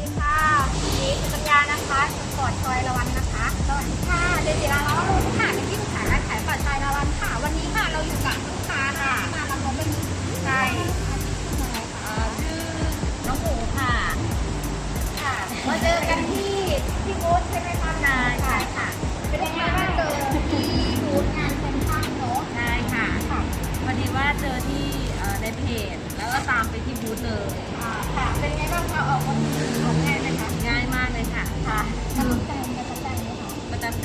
ดีค่ะนี่คือปัญญานะคะสปอร์ตชอยละวันนะคะ สวัสดีค่ะเดจิราลาวรุณค่ะเป็นที่ปรึกษาการขายปอร์ตชอยละวันค่ะ วันนี้ค่ะเราอยู่กับลูกค้าค่ะ มารับรถเป็นใช่ชื่อน้องหมูค่ะ ค่ะ มาเจอกันที่ที่บูธใช่ไหมคะใช่ค่ะ เป็นยังไงบ้างเจอที่บูธงานเซ็นทรัลเนอะใช่ค่ะพอดีว่าเจอที่ในเพจ แล้วก็ตามไปที่บูธเลยค่ะ เป็นยังไงบ้างคะออก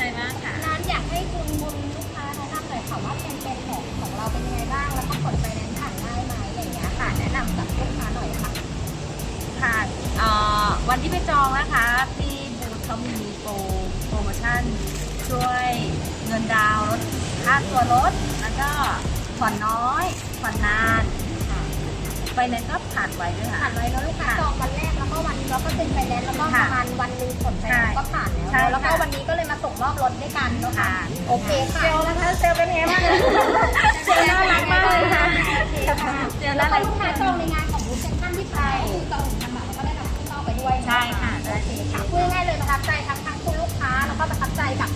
ใจมากค่ะ ร้านอยากให้คุณบุญลูกค้าแนะนำหน่อยค่ะว่าเป็นเป็นของของเราเป็นยังไงบ้าง แล้วก็กดไฟแนนซ์ผ่านง่ายไหมอะไรอย่างเงี้ยค่ะ แนะนำกับลูกค้าหน่อยค่ะ ค่ะเอ่อวันที่ไปจองนะคะที่บูธเขามีโปรโปรโมชั่น ช่วยเงินดาวน์ลดค่าตัวรถ แล้วก็ผ่อนน้อยผ่อนนานค่ะไฟแนนซ์ก็ผ่านไวด้วยค่ะ ผ่านไว้แล้วลูกค้าจองวันแรก แล้วก็วันแล้วก็เซ็นไฟแนนซ์แล้วก็ปค่ะระมาณวันหนึ่งผลไฟแนนซ์ก็ผ่านแล้วใช่เนอะแล้วก็ค่ะวันนี้ก็เลยมาส่งมอบรถด้วยกันเนาะค่ะค่ะโอเคค่ะเซลล์นะคะเซลล์เป็นไงบ้างเซลล์น่ารักมากเลยค่ะเซลล์แล้น่าวก็รัก ลูกค้าจองในงานของบูธเซ็นทรัลที่ไทยจองทำแบบแล้วก็ได้รับที่เป้าไปด้วยใช่ค่ะโอเคค่ะพูดง่ายๆเลยประทับใจทั้งทั้งคุณลูกค้าแล้วก็ประทับใจกับ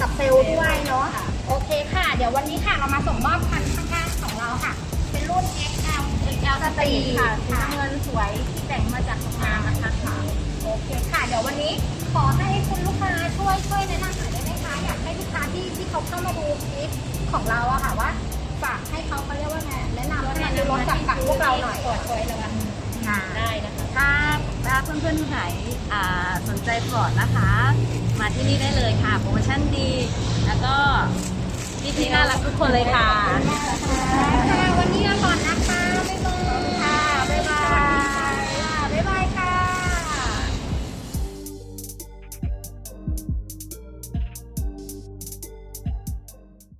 กับเซลล์ด้วยเนาะโอเคค่ะ เดี๋ยววันนี้ค่ะเรามาส่งมอบคันข้างๆของเราค่ะเป็น รุ่น XL XL สตรีค่ะสีน้ำเงินสวยที่แต่งมาจากโรงงานนะคะค่ะโอเคค่ะ เดี๋ยววันนี้ขอให้คุณลูกค้าช่วยช่วยแนะนำหน่อยได้ไหมคะอยากให้ลูกค้าที่ที่เขาเข้ามาดูคลิปของเราอะค่ะว่าฝากให้เขาเขาเรียกว่าไงแนะนำให้มาดูรถกับกับพวกเราหน่อยก่อนช่วยระวังค่ะได้นะคะถ้าถ้าเพื่อนๆคนไหนอ่าสนใจพอร์ตนะคะ มาที่นี่ได้เลยค่ะโปรโมชั่นดี แล้วก็พี่ๆน่ารักทุกคนเลยค่ะค่ะวันนี้